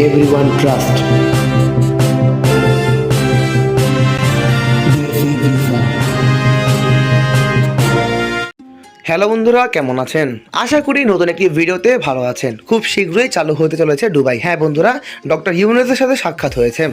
everyone trusts. Hello বন্ধুরা, কেমন আছেন? আশা করি নতুন একটি ভিডিওতে ভালো আছেন। খুব শীঘ্রই চালু হতে চলেছে দুবাই। হ্যাঁ বন্ধুরা, ডক্টর ইউনুসের সাথে সাক্ষাৎ হয়েছে।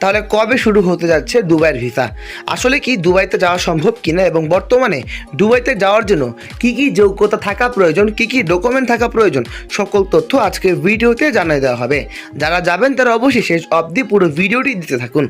তাহলে কবে শুরু হতে যাচ্ছে দুবাইয়ের ভিসা? আসলে কি দুবাইতে যাওয়া সম্ভব কিনা এবং বর্তমানে দুবাইতে যাওয়ার জন্য কি কি যোগ্যতা থাকা প্রয়োজন, কি কি ডকুমেন্ট থাকা প্রয়োজন, সকল তথ্য আজকের ভিডিওতে জানিয়ে দেওয়া হবে। যারা যাবেন তারা অবশ্যই শেষ অবধি পুরো ভিডিওটি দিতে থাকুন।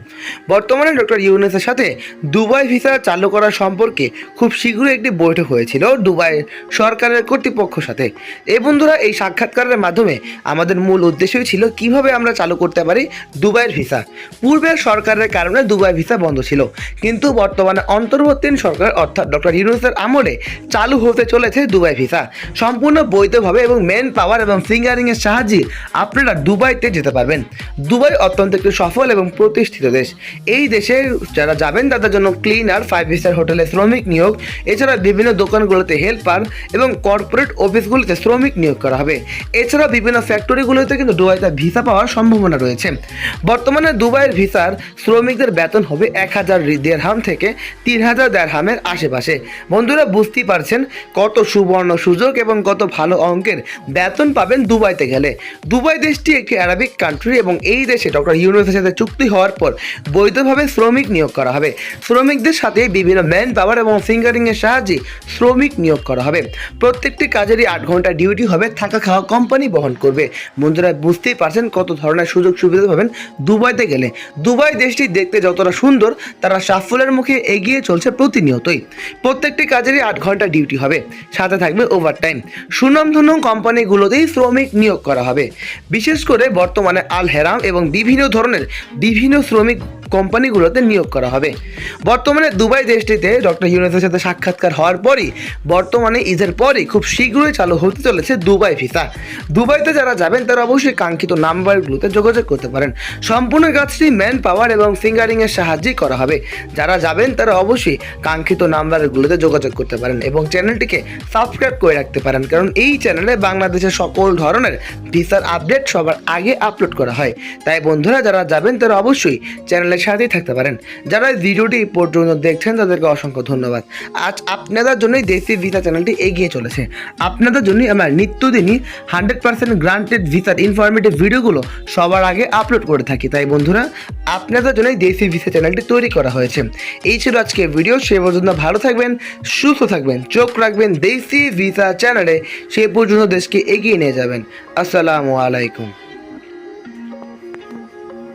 বর্তমানে ডক্টর ইউনুসের সাথে দুবাই ভিসা চালু করা সম্পর্কে খুব শীঘ্রই একটি বৈঠক হয়েছিল দুবাই সরকারের কর্তৃপক্ষের সাথে। এই বন্ধুরা, এই সাক্ষাৎকারের মাধ্যমে আমাদের মূল উদ্দেশ্যই ছিল কীভাবে আমরা চালু করতে পারি দুবাইয়ের ভিসা। পূর্বের সরকারের কারণে দুবাই ভিসা বন্ধ ছিল, কিন্তু বর্তমানে অন্তর্বর্তীন সরকার অর্থাৎ ডক্টর ইউনুসের আমলে চালু হতে চলেছে দুবাই ভিসা। সম্পূর্ণ বৈধভাবে এবং মেন পাওয়ার এবং ফিঙ্গারিংয়ের সাহায্যে আপনারা দুবাইতে যেতে পারবেন। দুবাই অত্যন্ত একটি সফল এবং প্রতিষ্ঠিত দেশ। এই দেশে যারা যাবেন, তাদের জন্য ক্লিনার ফাইভ স্টার হোটেলে শ্রমিক নিয়োগ, এছাড়া বিভিন্ন দোকানগুলোতে হেল্পার এবং কর্পোরেট অফিসগুলিতে শ্রমিক নিয়োগ করা হবে। এছাড়া বিভিন্ন ফ্যাক্টরিগুলোতে কিন্তু দুবাইতে ভিসা পাওয়ার সম্ভাবনা রয়েছে। বর্তমানে দুবাইয়ের ভিসার শ্রমিকদের বেতন হবে এক হাজার দেড়হাম থেকে তিন হাজার দেড়হামের আশেপাশে। বন্ধুরা, বুঝতেই পারছেন কত সুবর্ণ সুযোগ এবং কত ভালো অঙ্কের বেতন পাবেন দুবাইতে গেলে। দুবাই দেশটি একটি আরবিক কান্ট্রি এবং এই দেশে ডক্টর ইউনুসের সাথে চুক্তি হওয়ার পর বৈধভাবে শ্রমিক নিয়োগ করা হবে। শ্রমিকদের সাথে বিভিন্ন ম্যান পাওয়ার এবং ফিঙ্গারিংয়ের সাহায্যে শ্রমিক নিয়োগ করা হবে। প্রত্যেকটি কাজেরই আট ঘণ্টা ডিউটি হবে, থাকা খাওয়া কোম্পানি বহন করবে। বন্ধুরা বুঝতেই পারছেন কত ধরনের সুযোগ সুবিধা পাবেন দুবাইতে গেলে। দুবাই দেশটি দেখতে যতটা সুন্দর, তারা সাফল্যের মুখে এগিয়ে চলছে প্রতিনিয়তই। প্রত্যেকটি কাজেরই আট ঘণ্টা ডিউটি হবে, সাথে থাকবে ওভারটাইম সুনামধন্য কোম্পানিগুলোতেই শ্রমিক নিয়োগ করা হবে। বিশেষ করে বর্তমানে আল হেরাম এবং বিভিন্ন ধরনের বিভিন্ন শ্রমিক কোম্পানিগুলোতে নিয়োগ করা হবে। বর্তমানে দুবাই দেশটিতে ডক্টর ইউনুসের সাথে সাক্ষাৎকার হওয়ার পরই, বর্তমানে ঈদের পরই খুব শীঘ্রই চালু হতে চলেছে দুবাই ভিসা। দুবাইতে যারা যাবেন, তারা অবশ্যই কাঙ্ক্ষিত নাম্বারগুলোতে যোগাযোগ করতে পারেন। সম্পূর্ণ কাজটি ম্যান পাওয়ার এবং ফিঙ্গারিংয়ের সাহায্যেই করা হবে। যারা যাবেন, তারা অবশ্যই কাঙ্ক্ষিত নাম্বারগুলোতে যোগাযোগ করতে পারেন এবং চ্যানেলটিকে সাবস্ক্রাইব করে রাখতে পারেন। কারণ এই চ্যানেলে বাংলাদেশের সকল ধরনের ভিসার আপডেট সবার আগে আপলোড করা হয়। তাই বন্ধুরা, যারা যাবেন, তারা অবশ্যই চ্যানেলের সাথেই থাকতে পারেন। যারা এই ভিডিওটি পর্যন্ত দেখছেন, তাদেরকে অসংখ্য ধন্যবাদ। আজ আপনাদের জন্যই দেশি ভিসা চ্যানেলটি এগিয়ে চলেছে। আপনাদের জন্যই আমরা নিত্যদিনই হান্ড্রেড পার্সেন্ট গ্রান্টেড ভিসার ইনফরমেটিভ ভিডিওগুলো সবার আগে আপলোড করে থাকি। তাই বন্ধুরা, আপনাদের জন্যই দেশি ভিসা চ্যানেলটি তৈরি করা হয়েছে। এই ছিল আজকে ভিডিও। সে পর্যন্ত ভালো থাকবেন, সুস্থ থাকবেন, চোখ রাখবেন দেশি ভিসা চ্যানেলে। সে পর্যন্ত দেশকে এগিয়ে নিয়ে যাবেন। আসসালামু আলাইকুম।